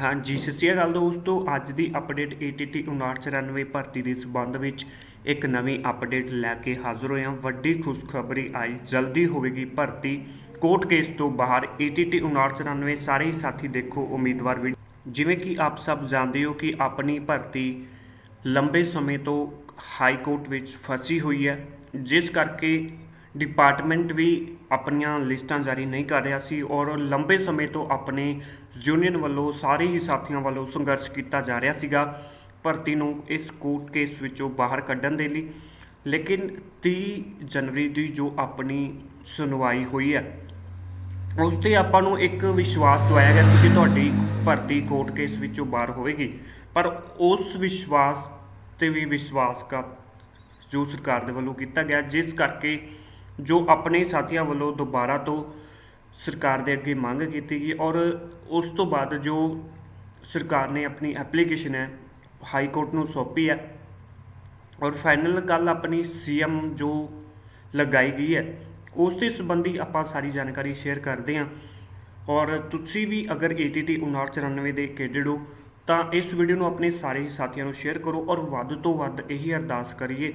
ਹਾਂਜੀ, ਸਤਿ ਸ਼੍ਰੀ ਅਕਾਲ ਦੋਸਤੋ। ਅੱਜ ਦੀ ਅਪਡੇਟ ATT 5994 ਭਰਤੀ ਦੇ ਸਬੰਧ ਵਿੱਚ ਇੱਕ ਨਵੀਂ ਅਪਡੇਟ ਲੈ ਕੇ ਹਾਜ਼ਰ ਹੋਏ ਹਾਂ। ਵੱਡੀ ਖੁਸ਼ਖਬਰੀ ਆਈ। ਜਲਦੀ ਹੋਵੇਗੀ ਭਰਤੀ। ਕੋਰਟ ਕੇਸ ਤੋਂ ਬਾਹਰ ATT 5994 ਸਾਰੇ ਹੀ ਸਾਥੀ ਦੇਖੋ, ਉਮੀਦਵਾਰ ਵੀ। ਜਿਵੇਂ ਕਿ ਆਪ ਸਭ ਜਾਣਦੇ ਹੋ ਕਿ ਆਪਣੀ ਭਰਤੀ ਲੰਬੇ ਸਮੇਂ ਤੋਂ ਹਾਈ ਕੋਰਟ ਵਿੱਚ ਫਸੀ ਹੋਈ ਹੈ। ਜਿਸ ਕਰਕੇ ਡਿਪਾਰਟਮੈਂਟ ਵੀ ਆਪਣੀਆਂ ਲਿਸਟਾਂ ਜਾਰੀ ਨਹੀਂ ਕਰ ਰਿਹਾ ਸੀ ਔਰ ਲੰਬੇ ਸਮੇਂ ਤੋਂ ਆਪਣੇ ਯੂਨੀਅਨ ਵੱਲੋਂ ਸਾਰੇ ਹੀ ਸਾਥੀਆਂ ਵੱਲੋਂ ਸੰਘਰਸ਼ ਕੀਤਾ ਜਾ ਰਿਹਾ ਸੀਗਾ। ਭਰਤੀ ਨੂੰ ਇਸ ਕੋਰਟ ਕੇਸ ਵਿੱਚੋਂ ਬਾਹਰ ਕੱਢਣ ਦੇ ਲਈ। ਲੇਕਿਨ 30 ਜਨਵਰੀ ਦੀ ਜੋ ਆਪਣੀ ਸੁਣਵਾਈ ਹੋਈ ਹੈ, ਉਸ ਤੇ ਆਪਾਂ ਨੂੰ ਇੱਕ ਵਿਸ਼ਵਾਸ ਦਵਾਇਆ ਗਿਆ ਸੀ ਕਿ ਤੁਹਾਡੀ ਭਰਤੀ ਕੋਰਟ ਕੇਸ ਵਿੱਚੋਂ ਬਾਹਰ ਹੋਵੇਗੀ। ਪਰ ਉਸ ਵਿਸ਼ਵਾਸ ਤੇ ਵੀ ਵਿਸ਼ਵਾਸਘਾਤ ਜੋ ਸਰਕਾਰ ਦੇ ਵੱਲੋਂ ਕੀਤਾ ਗਿਆ, ਜਿਸ ਕਰਕੇ ਜੋ ਆਪਣੇ ਸਾਥੀਆਂ ਵੱਲੋਂ ਦੁਬਾਰਾ ਤੋਂ ਸਰਕਾਰ ਦੇ ਅੱਗੇ ਮੰਗ ਕੀਤੀ ਗਈ ਔਰ ਉਸ ਤੋਂ ਬਾਅਦ ਜੋ ਸਰਕਾਰ ਨੇ ਆਪਣੀ ਐਪਲੀਕੇਸ਼ਨ ਹੈ ਹਾਈ ਕੋਰਟ ਨੂੰ ਸੌਂਪੀ ਹੈ ਔਰ ਫਾਈਨਲ ਗੱਲ ਆਪਣੀ ਸੀਐਮ ਜੋ ਲਗਾਈ ਗਈ ਹੈ, ਉਸ ਦੇ ਸੰਬੰਧੀ ਆਪਾਂ ਸਾਰੀ ਜਾਣਕਾਰੀ ਸ਼ੇਅਰ ਕਰਦੇ ਹਾਂ ਔਰ ਤੁਸੀਂ ਵੀ ਅਗਰ ATT 5994 ਦੇ ਕੈਡਿਡ ਹੋ, ਤਾਂ ਇਸ ਵੀਡੀਓ ਨੂੰ ਆਪਣੇ ਸਾਰੇ ਹੀ ਸਾਥੀਆਂ ਨੂੰ ਸ਼ੇਅਰ ਕਰੋ ਔਰ ਵੱਧ ਤੋਂ ਵੱਧ ਇਹੀ ਅਰਦਾਸ ਕਰੀਏ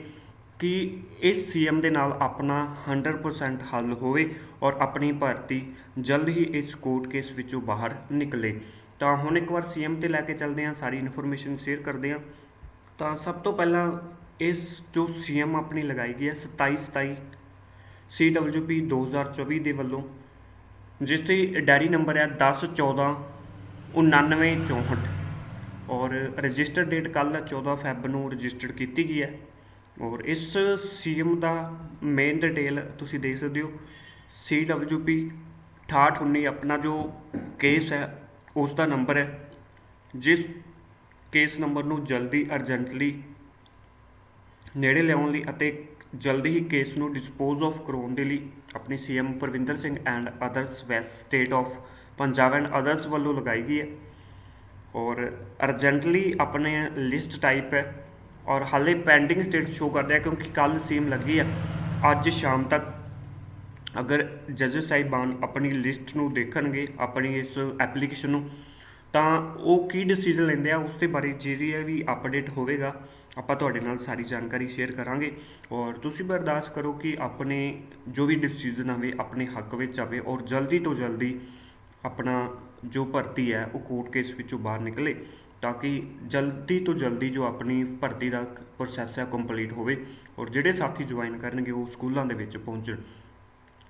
ਕਿ ਇਸ ਸੀਐਮ ਦੇ ਨਾਲ ਆਪਣਾ 100% ਹੱਲ ਹੋਵੇ ਔਰ ਆਪਣੀ ਭਰਤੀ ਜਲਦ ਹੀ ਇਸ ਕੋਰਟ ਕੇਸ ਵਿੱਚੋਂ ਬਾਹਰ ਨਿਕਲੇ। ਤਾਂ ਹੁਣ ਇੱਕ ਵਾਰ ਸੀਐਮ ਤੇ ਲੈ ਕੇ ਚੱਲਦੇ ਹਾਂ, ਸਾਰੀ ਇਨਫੋਰਮੇਸ਼ਨ ਸ਼ੇਅਰ ਕਰਦੇ ਹਾਂ। ਤਾਂ ਸਭ ਤੋਂ ਪਹਿਲਾਂ ਇਸ ਜੋ ਸੀਐਮ ਆਪਣੀ ਲਗਾਈ ਗਈ ਹੈ 27 27 CWP 2024 ਦੇ ਵੱਲੋਂ, ਜਿਸ ਤੇ ਡਾਇਰੀ ਨੰਬਰ ਹੈ 10 14 99 64 ਔਰ ਰਜਿਸਟਰ ਡੇਟ ਕੱਲ 14 ਫੈਬ ਨੂੰ ਰਜਿਸਟਰਡ ਕੀਤੀ ਗਈ ਹੈ। ਔਰ ਇਸ ਸੀਐਮ ਦਾ ਮੇਨ ਡਿਟੇਲ ਤੁਸੀਂ ਦੇਖ ਸਕਦੇ ਹੋ। CWP 6819 ਆਪਣਾ ਜੋ ਕੇਸ ਹੈ, ਉਸ ਦਾ ਨੰਬਰ ਹੈ। ਜਿਸ ਕੇਸ ਨੰਬਰ ਨੂੰ ਜਲਦੀ ਅਰਜੈਂਟਲੀ ਨੇੜੇ ਲਿਆਉਣ ਲਈ ਅਤੇ ਜਲਦੀ ਹੀ ਕੇਸ ਨੂੰ ਡਿਸਪੋਜ਼ ਆਫ ਕਰਾਉਣ ਦੇ ਲਈ ਆਪਣੀ CM Parvinder Singh and others West state of Punjab and others ਵੱਲੋਂ ਲਗਾਈ ਗਈ ਹੈ। ਔਰ ਅਰਜੈਂਟਲੀ ਆਪਣੇ ਲਿਸਟ ਟਾਈਪ ਹੈ। ਔਰ ਹਾਲੇ ਪੈਂਡਿੰਗ ਸਟੇਟ ਸ਼ੋ ਕਰ ਰਿਹਾ ਕਿਉਂਕਿ ਕੱਲ ਸੀਮ ਲੱਗੀ ਆ, ਅੱਜ ਸ਼ਾਮ ਤੱਕ। ਅਗਰ ਜੱਜ ਸਾਹਿਬਾਨ ਆਪਣੀ ਲਿਸਟ ਨੂੰ ਦੇਖਣਗੇ, ਆਪਣੀ ਇਸ ਐਪਲੀਕੇਸ਼ਨ ਨੂੰ, ਤਾਂ ਉਹ ਕੀ ਡਿਸੀਜਨ ਲੈਂਦੇ ਆ, ਉਸ ਦੇ ਬਾਰੇ ਜਿਹੜੀ ਹੈ ਵੀ ਅਪਡੇਟ ਹੋਵੇਗਾ, ਆਪਾਂ ਤੁਹਾਡੇ ਨਾਲ ਸਾਰੀ ਜਾਣਕਾਰੀ ਸ਼ੇਅਰ ਕਰਾਂਗੇ। ਔਰ ਤੁਸੀਂ ਬਰਦਾਸ਼ਤ ਕਰੋ ਕਿ ਆਪਣੇ ਜੋ ਵੀ ਡਿਸੀਜਨ ਆਵੇ, ਆਪਣੇ ਹੱਕ ਵਿੱਚ ਆਵੇ ਔਰ ਜਲਦੀ ਤੋਂ ਜਲਦੀ ਆਪਣਾ ਜੋ ਭਰਤੀ ਹੈ, ਉਹ ਕੋਰਟ ਕੇਸ ਵਿੱਚੋਂ ਬਾਹਰ ਨਿਕਲੇ। ਤਾਂ ਕਿ ਜਲਦੀ ਤੋਂ ਜਲਦੀ ਜੋ ਆਪਣੀ ਭਰਤੀ ਦਾ ਪ੍ਰੋਸੈਸ ਹੈ ਕੰਪਲੀਟ ਹੋਵੇ ਔਰ ਜਿਹੜੇ ਸਾਥੀ ਜੁਆਇਨ ਕਰਨਗੇ ਉਹ ਸਕੂਲਾਂ ਦੇ ਵਿੱਚ ਪਹੁੰਚਣ।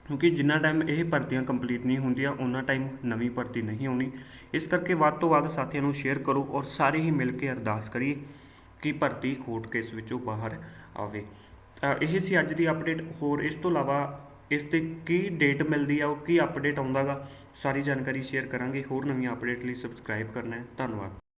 ਕਿਉਂਕਿ ਜਿੰਨਾ ਟਾਈਮ ਇਹ ਭਰਤੀਆਂ ਕੰਪਲੀਟ ਨਹੀਂ ਹੁੰਦੀਆਂ ਉਹਨਾਂ ਟਾਈਮ ਨਵੀਂ ਭਰਤੀ ਨਹੀਂ ਆਉਣੀ। ਇਸ ਕਰਕੇ ਵੱਧ ਤੋਂ ਵੱਧ ਸਾਥੀਆਂ ਨੂੰ ਸ਼ੇਅਰ ਕਰੋ ਔਰ ਸਾਰੇ ਹੀ ਮਿਲ ਕੇ ਅਰਦਾਸ ਕਰੀਏ ਕਿ ਭਰਤੀ ਕੋਰਟ ਕੇਸ ਵਿੱਚੋਂ ਬਾਹਰ ਆਵੇ। ਇਹ ਸੀ ਅੱਜ ਦੀ ਅਪਡੇਟ ਹੋਰ ਇਸ ਤੋਂ ਇਲਾਵਾ ਇਸ ਤੇ ਕੀ ਡੇਟ ਮਿਲਦੀ ਆ, ਉਹ ਕੀ ਅਪਡੇਟ ਆਉਂਦਾਗਾ ਸਾਰੀ ਜਾਣਕਾਰੀ ਸ਼ੇਅਰ ਕਰਾਂਗੇ। ਹੋਰ ਨਵੀਆਂ ਅਪਡੇਟ ਲਈ ਸਬਸਕ੍ਰਾਈਬ ਕਰਨਾ ਹੈ। ਧੰਨਵਾਦ।